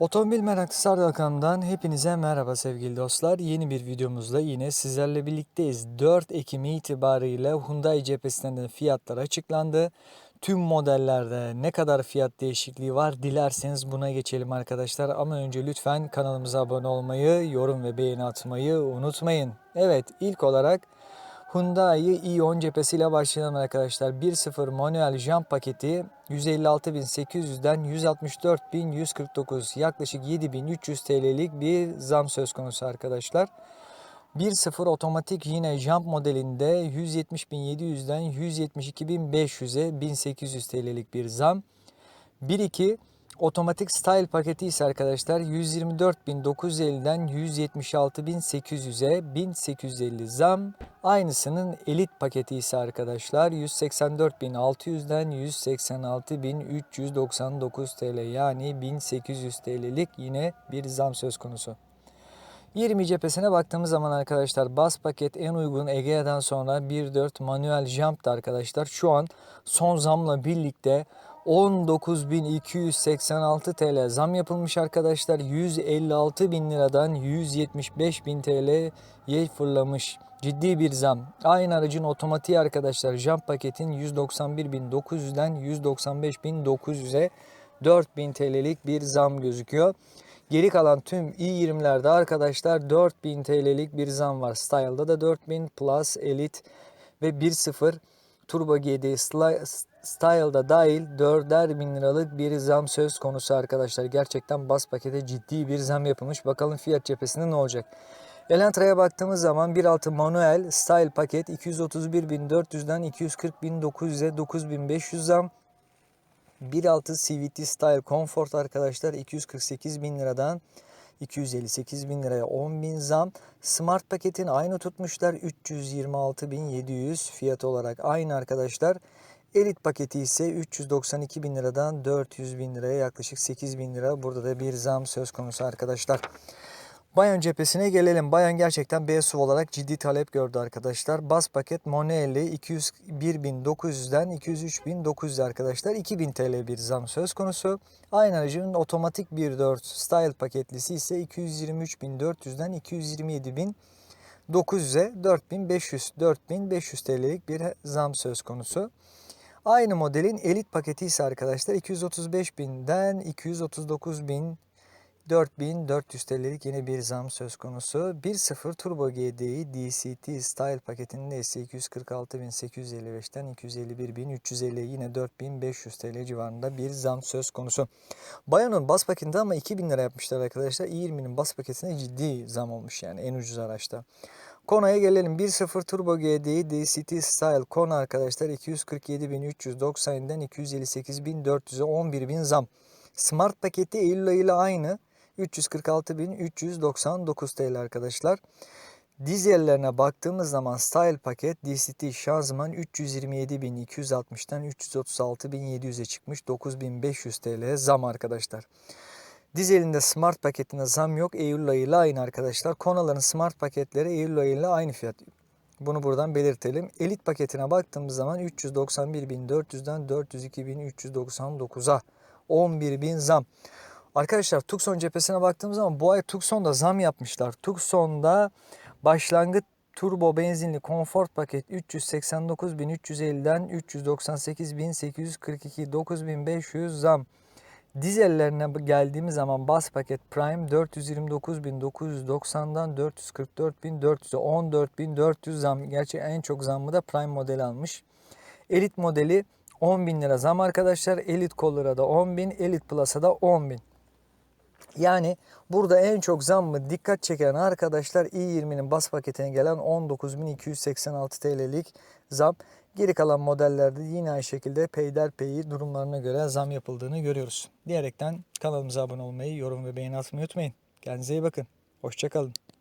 Otomobil Meraklısı Ardal kanalından hepinize merhaba sevgili dostlar. Yeni bir videomuzla yine sizlerle birlikteyiz. 4 Ekim itibariyle Hyundai cephesinden de fiyatlar açıklandı. Tüm modellerde ne kadar fiyat değişikliği var dilerseniz buna geçelim arkadaşlar. Ama önce lütfen kanalımıza abone olmayı, yorum ve beğeni atmayı unutmayın. Evet ilk olarak Hyundai i10 cephesiyle başlayalım arkadaşlar. 1.0 manuel jant paketi 156.800'den 164.149 yaklaşık 7.300 TL'lik bir zam söz konusu arkadaşlar. 1.0 otomatik yine jump modelinde 170.700'den 172.500'e 1800 TL'lik bir zam. 1.2 otomatik style paketi ise arkadaşlar 124.950'den 176.800'e 1850 zam. Aynısının elit paketi ise arkadaşlar 184.600'den 186.399 TL yani 1800 TL'lik yine bir zam söz konusu. 20 cephesine baktığımız zaman arkadaşlar bas paket en uygun Egea'dan sonra 1.4 manuel jump da arkadaşlar şu an son zamla birlikte 19.286 TL zam yapılmış arkadaşlar. 156 bin liradan 175 bin TL'ye fırlamış. Ciddi bir zam. Aynı aracın otomatiği arkadaşlar jump paketin 191.900'den 195.900'e 4000 TL'lik bir zam gözüküyor. Geri kalan tüm i20'lerde arkadaşlar 4000 TL'lik bir zam var. Style'da da 4000 Plus Elite ve 1.0 Turbo GD Style'da dahil 4'er bin liralık bir zam söz konusu arkadaşlar. Gerçekten bas pakete ciddi bir zam yapılmış. Bakalım fiyat cephesinde ne olacak? Elantra'ya baktığımız zaman 1.6 manuel style paket 231.400'den 240.900'e 9.500 zam. 1.6 CVT Style Comfort arkadaşlar 248 bin liradan 258 bin liraya 10 bin zam. Smart paketin aynı tutmuşlar 326.700 fiyat olarak aynı arkadaşlar. Elit paketi ise 392 bin liradan 400 bin liraya yaklaşık 8 bin lira. Burada da bir zam söz konusu arkadaşlar. Bayan cephesine gelelim. Bayan gerçekten B SUV olarak ciddi talep gördü arkadaşlar. Bas paket Monelli 201.900'den 203.900 arkadaşlar. 2000 TL bir zam söz konusu. Aynı aracın otomatik 1.4 Style paketlisi ise 223.400'den 227.900'e 4500 4500 TL'lik bir zam söz konusu. Aynı modelin elit paketi ise arkadaşlar 235.000'den 239.000 4400 TL'lik yeni bir zam söz konusu. 1.0 Turbo GDI DCT Style paketinde ise 246.855'ten 251.350 yine 4500 TL civarında bir zam söz konusu. Bayan'ın bas paketinde ama 2000 lira yapmışlar arkadaşlar. i20'nin bas paketine ciddi zam olmuş yani en ucuz araçta. Kona'ya gelelim. 1.0 Turbo GDI DCT Style Kona arkadaşlar 247.390'den 258.400'e 11.000 zam. Smart paketi Eylül ayıyla aynı. 346.399 TL arkadaşlar. Dizellerine baktığımız zaman Style paket DCT şanzıman 327.260'dan 336.700'e çıkmış. 9.500 TL zam arkadaşlar. Dizelinde smart paketine zam yok. Eylül ayıyla aynı arkadaşlar. Konaların smart paketleri Eylül ayıyla aynı fiyat. Bunu buradan belirtelim. Elit paketine baktığımız zaman 391.400'den 402.399'a 11.000 zam. Arkadaşlar Tucson cephesine baktığımız zaman bu ay Tucson'da zam yapmışlar. Tucson'da başlangıç turbo benzinli konfort paket 389.350'den 398.842 9500 zam. Dizellerine geldiğimiz zaman bas paket Prime 429.990'dan 444.400'e 14.400 zam. Gerçi en çok zammı da Prime modeli almış. Elit modeli 10.000 lira zam arkadaşlar. Elit Color'a da 10.000, Elit Plus'a da 10.000. Yani burada en çok zammı dikkat çeken arkadaşlar i20'nin bas paketine gelen 19.286 TL'lik zam. Geri kalan modellerde yine aynı şekilde peyderpey durumlarına göre zam yapıldığını görüyoruz. Diyerekten kanalımıza abone olmayı, yorum ve beğeni atmayı unutmayın. Kendinize iyi bakın. Hoşçakalın.